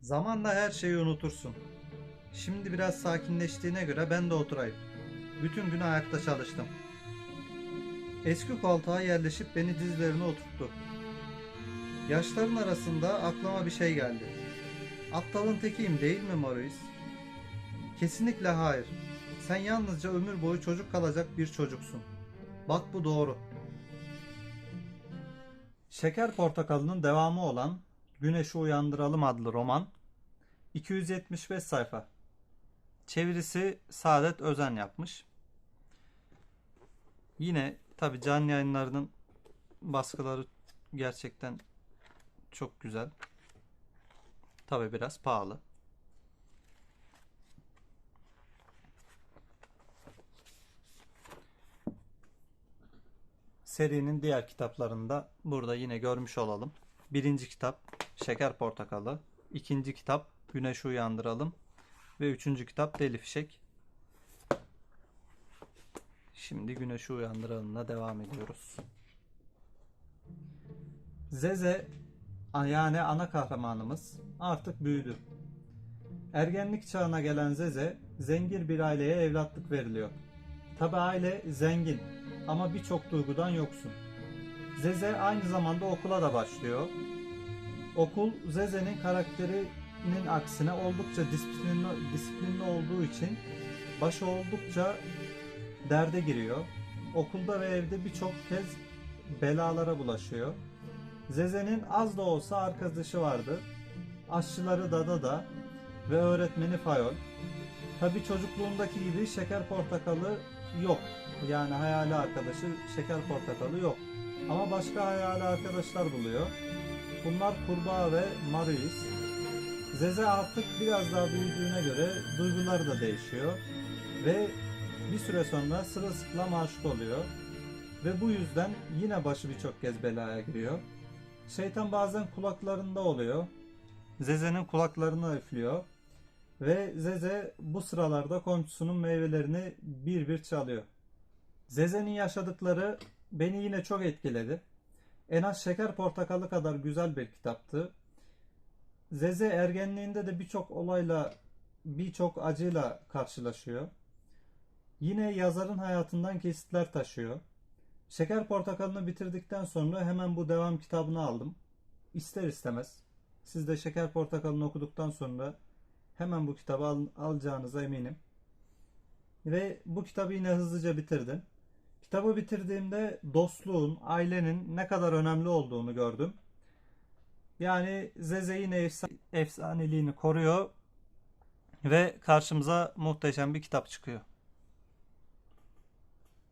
Zamanla her şeyi unutursun. Şimdi biraz sakinleştiğine göre ben de oturayım. Bütün gün ayakta çalıştım. Eski koltuğa yerleşip beni dizlerine oturttu. Yaşların arasında aklıma bir şey geldi. Aptalın tekiyim değil mi Maurice? Kesinlikle hayır. Sen yalnızca ömür boyu çocuk kalacak bir çocuksun. Bak bu doğru. Şeker Portakalı'nın devamı olan Güneşi Uyandıralım adlı roman 275 sayfa. Çevirisi Saadet Özen yapmış. Yine tabi can yayınlarının baskıları gerçekten çok güzel. Tabi biraz pahalı. Serinin diğer kitaplarını da burada yine görmüş olalım. Birinci kitap Şeker Portakalı. ikinci kitap Güneşi Uyandıralım. Ve üçüncü kitap Deli Fişek. Şimdi Güneşi Uyandıralım'la devam ediyoruz. Zeze yani ana kahramanımız artık büyüdü. Ergenlik çağına gelen Zeze zengin bir aileye evlatlık veriliyor. Tabi aile zengin ama birçok duygudan yoksun. Zeze aynı zamanda okula da başlıyor. Okul Zeze'nin karakterinin aksine oldukça disiplinli, disiplinli olduğu için başı oldukça derde giriyor. Okulda ve evde birçok kez belalara bulaşıyor. Zeze'nin az da olsa arkadaşı vardı. Aşçıları Dada da ve öğretmeni Fayol. Tabi çocukluğundaki gibi şeker portakalı yok. Yani hayali arkadaşı şeker portakalı yok. Ama başka hayali arkadaşlar buluyor. Bunlar Kurbağa ve Marius. Zeze artık biraz daha büyüdüğüne göre duyguları da değişiyor. Ve bir süre sonra sırılsıklam aşık oluyor. Ve bu yüzden yine başı birçok kez belaya giriyor. Şeytan bazen kulaklarında oluyor. Zeze'nin kulaklarını üflüyor. Ve Zeze bu sıralarda komşusunun meyvelerini bir bir çalıyor. Zeze'nin yaşadıkları beni yine çok etkiledi. En az Şeker Portakalı kadar güzel bir kitaptı. Zeze ergenliğinde de birçok olayla, birçok acıyla karşılaşıyor. Yine yazarın hayatından kesitler taşıyor. Şeker Portakalı'nı bitirdikten sonra hemen bu devam kitabını aldım. İster istemez. Siz de Şeker Portakalı'nı okuduktan sonra hemen bu kitabı al, alacağınıza eminim. Ve bu kitabı yine hızlıca bitirdim. Kitabı bitirdiğimde dostluğun, ailenin ne kadar önemli olduğunu gördüm. Yani Zeze yine efsa- efsaneliğini koruyor ve karşımıza muhteşem bir kitap çıkıyor.